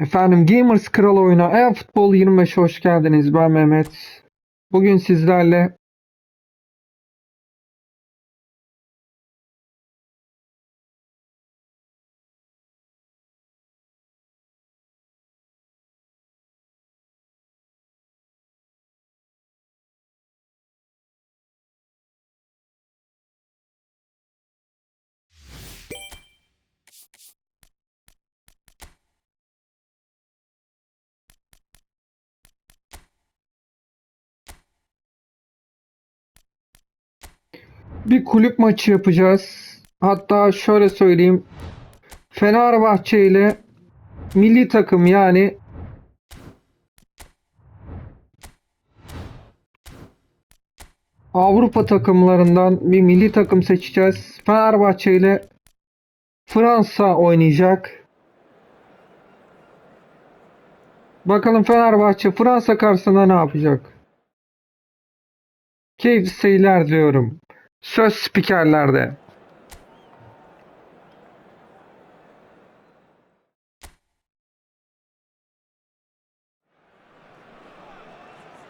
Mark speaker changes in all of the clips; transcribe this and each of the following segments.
Speaker 1: Efendim Gamers Kral oyuna e-futbol 25'e hoş geldiniz. Ben Mehmet. Bugün sizlerle bir kulüp maçı yapacağız. Hatta şöyle söyleyeyim. Fenerbahçe ile milli takım yani Avrupa takımlarından bir milli takım seçeceğiz. Fenerbahçe ile Fransa oynayacak. Bakalım Fenerbahçe Fransa karşısında ne yapacak? Keyifli seyirler diyorum. Söz spikerlerde.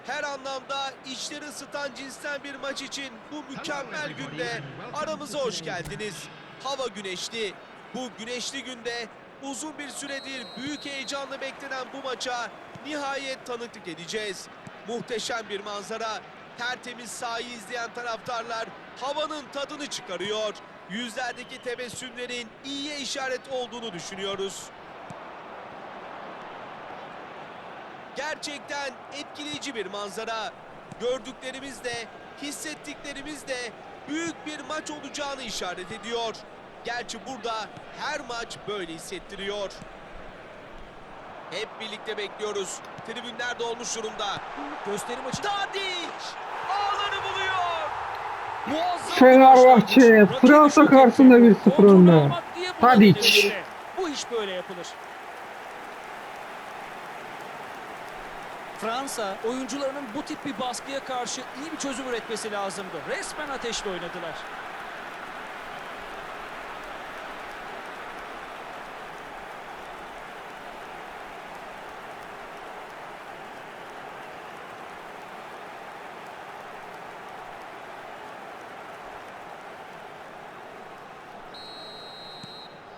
Speaker 2: Her anlamda içleri ısıtan cinsten bir maç için bu mükemmel günde aramıza hoş geldiniz. Hava güneşli. Bu güneşli günde uzun bir süredir büyük heyecanla beklenen bu maça nihayet tanıklık edeceğiz. Muhteşem bir manzara. Tertemiz sahayı izleyen taraftarlar havanın tadını çıkarıyor. Yüzlerdeki tebessümlerin iyiye işaret olduğunu düşünüyoruz. Gerçekten etkileyici bir manzara. Gördüklerimiz de, hissettiklerimiz de büyük bir maç olacağını işaret ediyor. Gerçi burada her maç böyle hissettiriyor. Hep birlikte bekliyoruz. Tribünler dolmuş durumda.
Speaker 3: Gösteri maçı
Speaker 2: Tadic!
Speaker 1: Fenerbahçe, Fransa karşısında
Speaker 3: etti.
Speaker 1: 1-0
Speaker 3: Kontrolü
Speaker 1: önde. Tadic.
Speaker 3: Bu iş böyle yapılır. Fransa oyuncularının bu tip bir baskıya karşı iyi bir çözüm üretmesi lazımdı. Resmen ateşle oynadılar.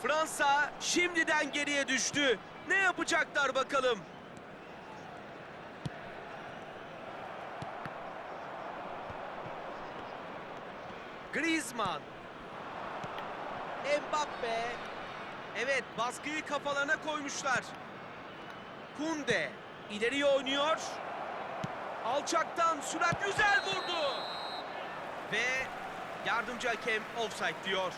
Speaker 2: Fransa şimdiden geriye düştü. Ne yapacaklar bakalım? Griezmann. Mbappe. Evet baskıyı kafalarına koymuşlar. Kunde ileriye oynuyor. Alçaktan sürat güzel vurdu. Ve yardımcı hakem offside diyor.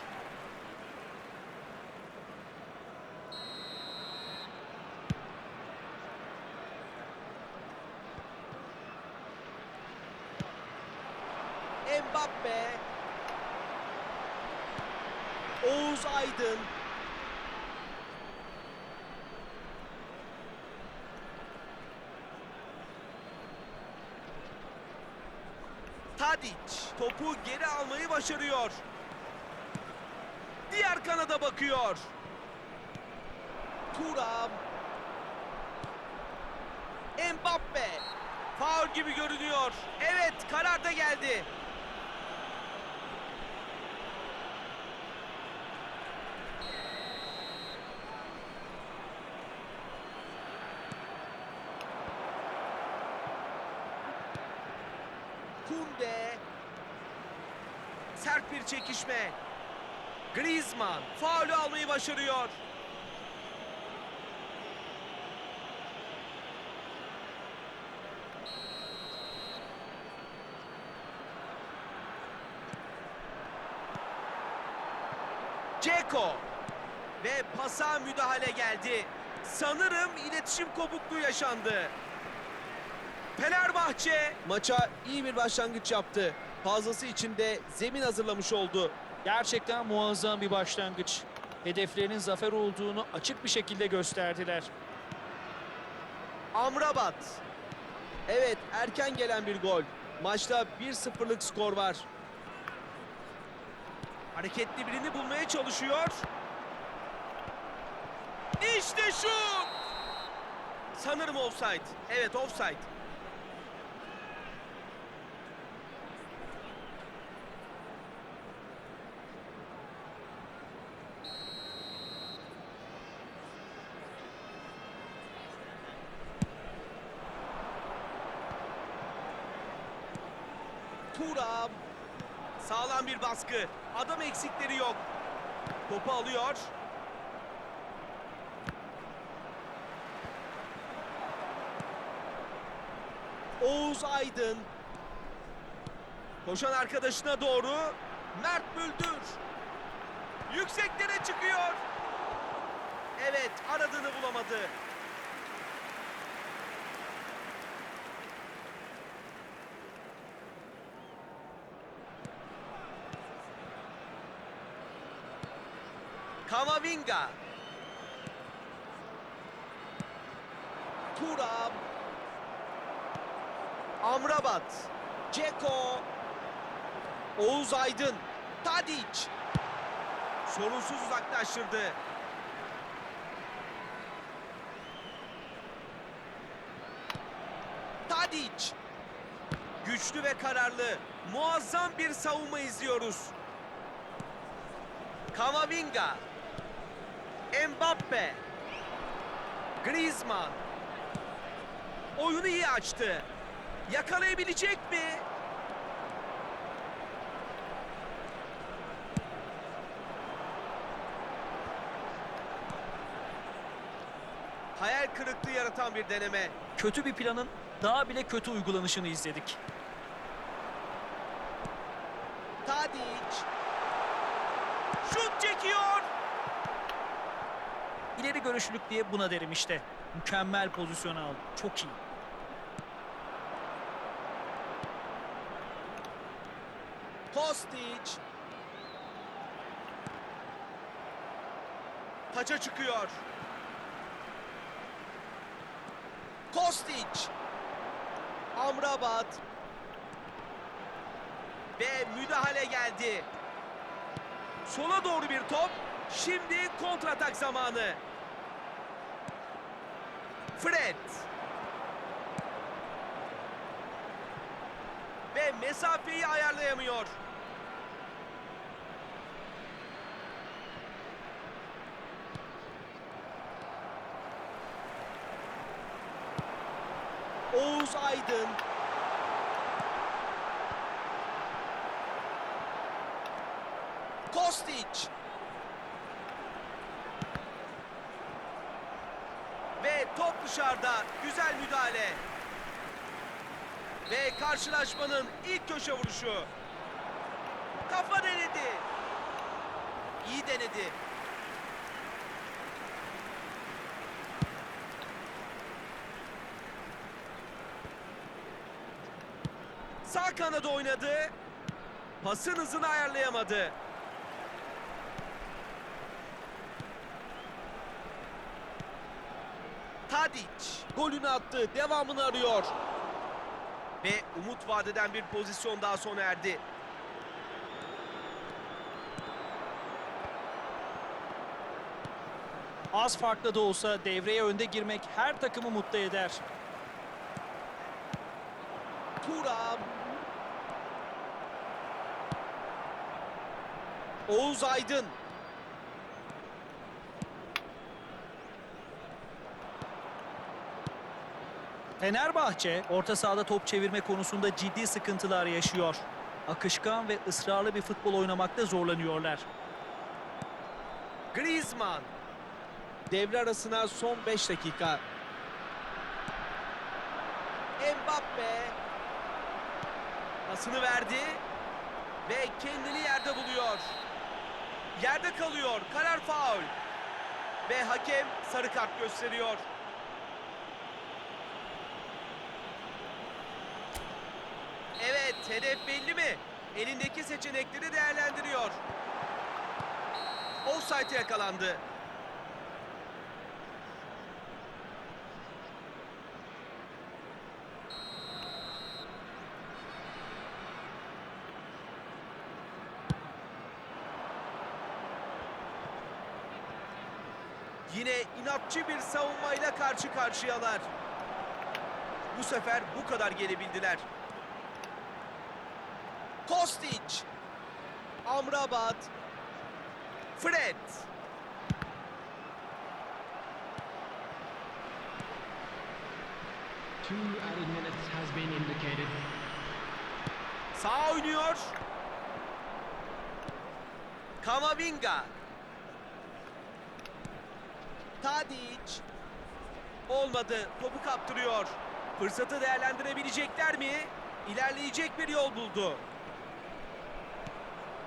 Speaker 2: Mbappe. Oğuz Aydın. Tadic topu geri almayı başarıyor. Diğer kanada bakıyor. Turam. Mbappe. Faul gibi görünüyor. Evet karar da geldi. Kunde. Sert bir çekişme. Griezmann faulü almayı başarıyor. Ceko ve pasa müdahale geldi. Sanırım iletişim kopukluğu yaşandı. Fenerbahçe maça iyi bir başlangıç yaptı. Fazlası için de zemin hazırlamış oldu.
Speaker 3: Gerçekten muazzam bir başlangıç. Hedeflerinin zafer olduğunu açık bir şekilde gösterdiler.
Speaker 2: Amrabat. Evet erken gelen bir gol. Maçta 1-0'lık skor var. Hareketli birini bulmaya çalışıyor. İşte şut! Sanırım offside. Evet offside. Turam. Sağlam bir baskı. Adam eksikleri yok. Topu alıyor. Oğuz Aydın. Koşan arkadaşına doğru. Mert Müldür. Yükseklere çıkıyor. Evet aradığını bulamadı. Kamavinga. Turam. Amrabat. Ceko. Oğuz Aydın. Tadic. Sorunsuz uzaklaştırdı. Tadic. Güçlü ve kararlı. Muazzam bir savunma izliyoruz. Kamavinga. Mbappe. Griezmann. Oyunu iyi açtı. Yakalayabilecek mi? Hayal kırıklığı yaratan bir deneme.
Speaker 3: Kötü bir planın daha bile kötü uygulanışını izledik.
Speaker 2: Tadic. Şut çekiyor.
Speaker 3: İleri görüşlülük diye buna derim işte. Mükemmel pozisyon aldı. Çok iyi.
Speaker 2: Kostic. Taça çıkıyor. Kostic. Amrabat. Ve müdahale geldi. Sola doğru bir top. Şimdi kontratak zamanı. Fred. Ve mesafeyi ayarlayamıyor. Oğuz Aydın. Kostic. Ve top dışarıda. Güzel müdahale. Ve karşılaşmanın ilk köşe vuruşu. Kafa denedi. İyi denedi. Sağ kanada oynadı. Pasın hızını ayarlayamadı. Tadic golünü attı. Devamını arıyor. Ve umut vadeden bir pozisyon daha sona erdi.
Speaker 3: Az farklı da olsa devreye önde girmek her takımı mutlu eder.
Speaker 2: Turam. Oğuz Aydın.
Speaker 3: Fenerbahçe orta sahada top çevirme konusunda ciddi sıkıntılar yaşıyor. Akışkan ve ısrarlı bir futbol oynamakta zorlanıyorlar.
Speaker 2: Griezmann. Devre arasına son 5 dakika. Mbappe. Pasını verdi. Ve kendini yerde buluyor. Yerde kalıyor. Karar faul. Ve hakem sarı kart gösteriyor. Evet, hedef belli mi? Elindeki seçenekleri değerlendiriyor. Offside yakalandı. Yine inatçı bir savunmayla karşı karşıyalar. Bu sefer bu kadar gelebildiler. Kostic. Amrabat. Fred.
Speaker 4: Two added minutes has been indicated.
Speaker 2: Sağ oynuyor. Kamavinga. Tadic. Olmadı. Topu kaptırıyor. Fırsatı değerlendirebilecekler mi? İlerleyecek bir yol buldu.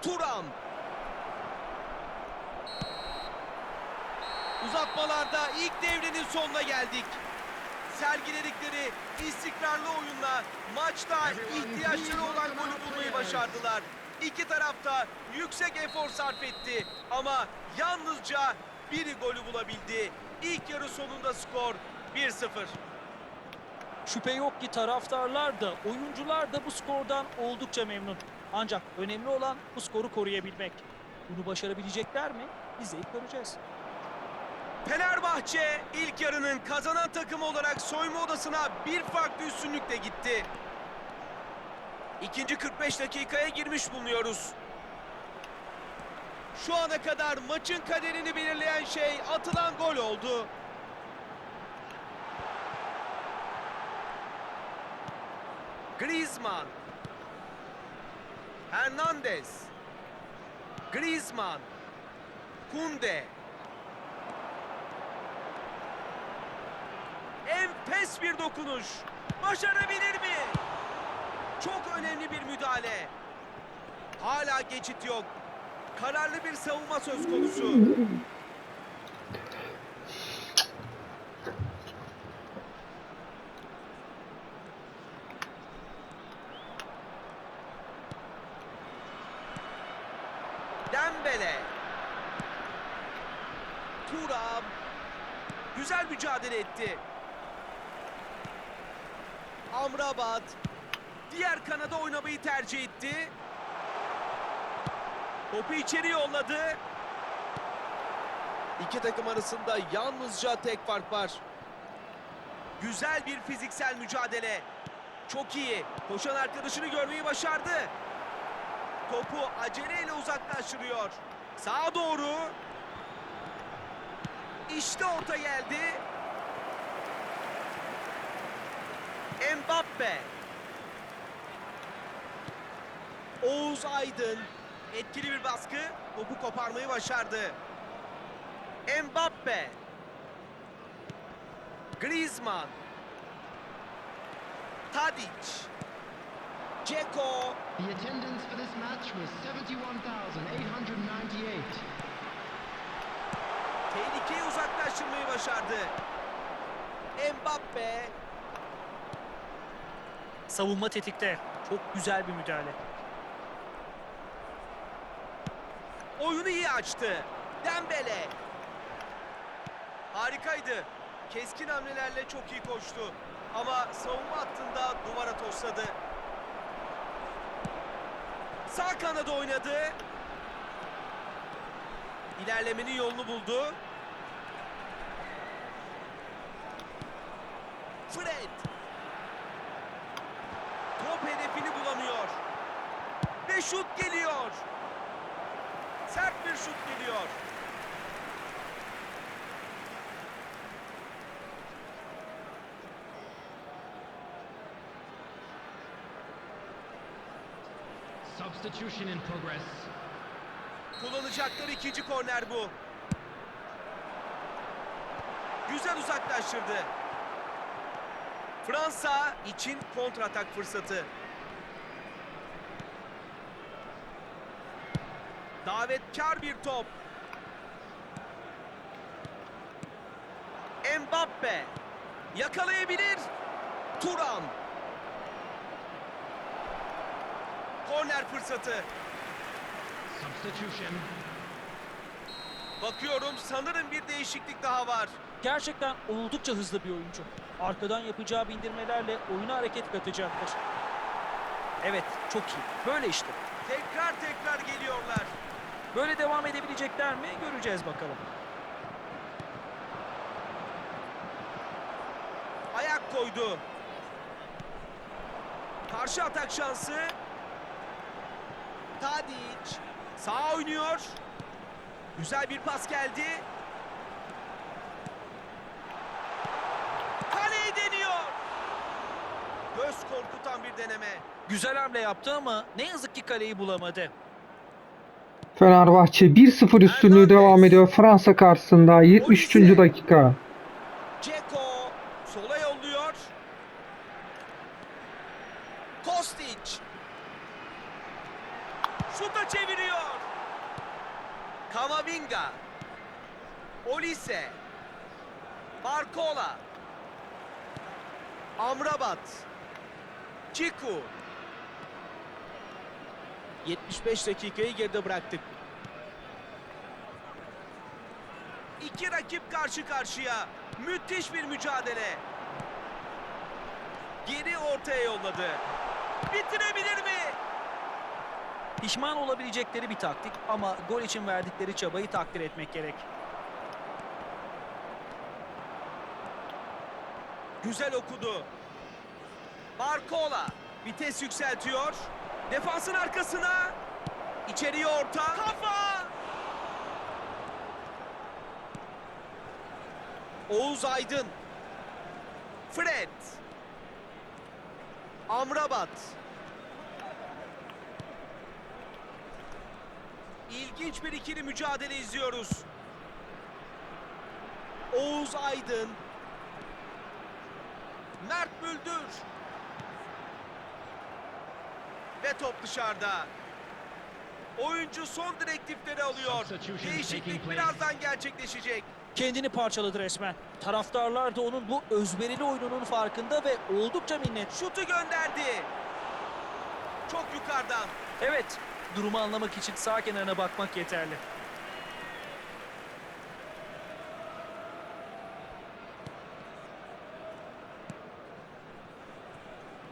Speaker 2: Turam. Uzatmalarda ilk devrenin sonuna geldik. Sergiledikleri istikrarlı oyunla maçta ihtiyaçları olan golü bulmayı başardılar. İki tarafta yüksek efor sarf etti ama yalnızca biri golü bulabildi. İlk yarı sonunda skor 1-0.
Speaker 3: Şüphe yok ki taraftarlar da oyuncular da bu skordan oldukça memnun. Ancak önemli olan bu skoru koruyabilmek. Bunu başarabilecekler mi? İzleyip göreceğiz.
Speaker 2: Fenerbahçe ilk yarının kazanan takımı olarak soyunma odasına bir farklı üstünlükle gitti. İkinci 45 dakikaya girmiş bulunuyoruz. Şu ana kadar maçın kaderini belirleyen şey atılan gol oldu. Griezmann. Hernandez. Griezmann. Kunde. Enfes bir dokunuş. Başarabilir mi? Çok önemli bir müdahale. Hala geçit yok. Kararlı bir savunma söz konusu. Dembele. Turam. Güzel mücadele etti. Amrabat diğer kanada oynamayı tercih etti. Topu içeri yolladı. İki takım arasında yalnızca tek fark var. Güzel bir fiziksel mücadele. Çok iyi. Koşan arkadaşını görmeyi başardı. Topu aceleyle uzaklaştırıyor. Sağa doğru. İşte orta geldi. Mbappe. Oğuz Aydın. Etkili bir baskı. Topu koparmayı başardı. Mbappe. Griezmann. Tadic. Ceko.
Speaker 4: The attendance for this match was 71,898.
Speaker 2: Tehlikeyi uzaklaştırmayı başardı. Mbappe.
Speaker 3: Savunma tetikte. Çok güzel bir müdahale.
Speaker 2: Oyunu iyi açtı. Dembele. Harikaydı. Keskin hamlelerle çok iyi koştu. Ama savunma hattında duvara tosladı. Sağ kanada oynadı. İlerlemenin yolunu buldu. Fred. Top hedefini bulamıyor. Ve şut geliyor. Sert bir şut geliyor.
Speaker 4: Substitution in progress.
Speaker 2: Kullanacakları ikinci korner bu. Güzel uzaklaştırdı. Fransa için kontratak fırsatı. Davetkar bir top. Mbappe yakalayabilir. Turam. korner fırsatı. Bakıyorum sanırım bir değişiklik daha var.
Speaker 3: Gerçekten oldukça hızlı bir oyuncu. Arkadan yapacağı bindirmelerle oyuna hareket katacaktır. Evet, çok iyi. Böyle işte.
Speaker 2: Tekrar tekrar geliyorlar.
Speaker 3: Böyle devam edebilecekler mi? Göreceğiz bakalım.
Speaker 2: Ayak koydu. Karşı atak şansı. Tadic sağ oynuyor. Güzel bir pas geldi. Kaleyi deniyor. Göz korkutan bir deneme.
Speaker 3: Güzel hamle yaptı ama ne yazık ki kaleyi bulamadı.
Speaker 1: Fenerbahçe 1-0 üstünlüğü devam ediyor Fransa karşısında 73. dakika.
Speaker 2: Ceko sola yolluyor. Kostic. Şuta çeviriyor. Kamavinga. Olise. Barcola. Amrabat. Ciku. 75 dakikayı geride bıraktık. İki rakip karşı karşıya. Müthiş bir mücadele. Geri ortaya yolladı. Bitirebilir mi?
Speaker 3: Pişman olabilecekleri bir taktik ama gol için verdikleri çabayı takdir etmek gerek.
Speaker 2: Güzel okudu. Barcola vites yükseltiyor. Defansın arkasına. İçeriye orta. Kafa! Oğuz Aydın. Fred. Amrabat. İlginç bir ikili mücadele izliyoruz. Oğuz Aydın. Mert Müldür. Ve top dışarıda. Oyuncu son direktifleri alıyor. Değişiklik birazdan gerçekleşecek.
Speaker 3: Kendini parçaladı resmen. Taraftarlar da onun bu özverili oyununun farkında ve oldukça minnet.
Speaker 2: Şutu gönderdi. Çok yukarıdan.
Speaker 3: Evet, durumu anlamak için sağ kenarına bakmak yeterli.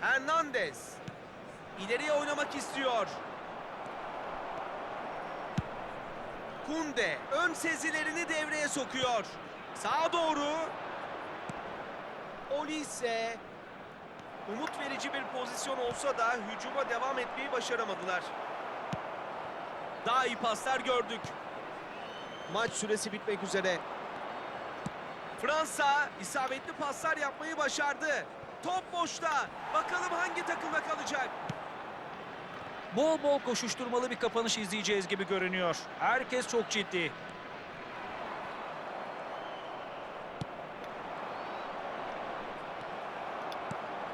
Speaker 2: Hernandez. İleriye oynamak istiyor. Kunde ön sezilerini devreye sokuyor. Sağa doğru. Olise. Umut verici bir pozisyon olsa da hücuma devam etmeyi başaramadılar. Daha iyi paslar gördük. Maç süresi bitmek üzere. Fransa isabetli paslar yapmayı başardı. Top boşta. Bakalım hangi takımda kalacak?
Speaker 3: Bol bol koşuşturmalı bir kapanış izleyeceğiz gibi görünüyor. Herkes çok ciddi.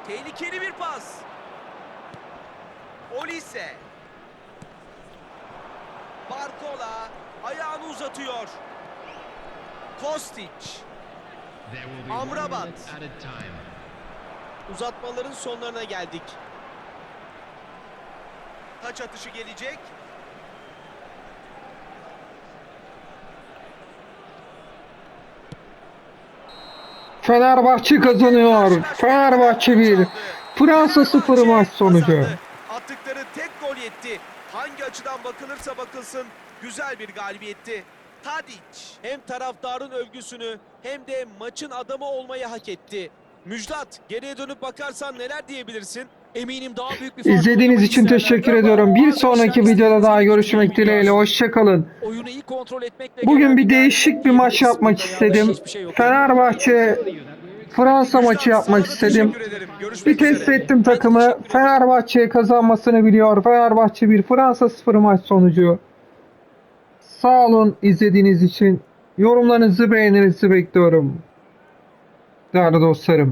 Speaker 2: Tehlikeli bir pas. Olise. Barcola ayağını uzatıyor. Kostic. Amrabat. Uzatmaların sonlarına geldik. Taç atışı gelecek.
Speaker 1: Fenerbahçe kazanıyor. Fenerbahçe 1. Fransa 0 maç sonucu.
Speaker 2: Attıkları tek gol yetti. Hangi açıdan bakılırsa bakılsın güzel bir galibiyetti. Tadic hem taraftarın övgüsünü hem de maçın adamı olmayı hak etti. Müjdat geriye dönüp bakarsan neler diyebilirsin?
Speaker 3: Eminim daha büyük bir
Speaker 1: İzlediğiniz için teşekkür ediyorum. Bir sonraki videoda daha görüşmek dileğiyle. Hoşçakalın. Bugün bir değişik bir maç yapmak istedim.
Speaker 3: şey.
Speaker 1: Fenerbahçe Fransa maçı yapmak istedim. Bir test ettim takımı. Fenerbahçe kazanmasını biliyor. Fenerbahçe 1 Fransa 0 maç sonucu. Sağ olun izlediğiniz için. Yorumlarınızı beğeninizi bekliyorum. Değerli dostlarım.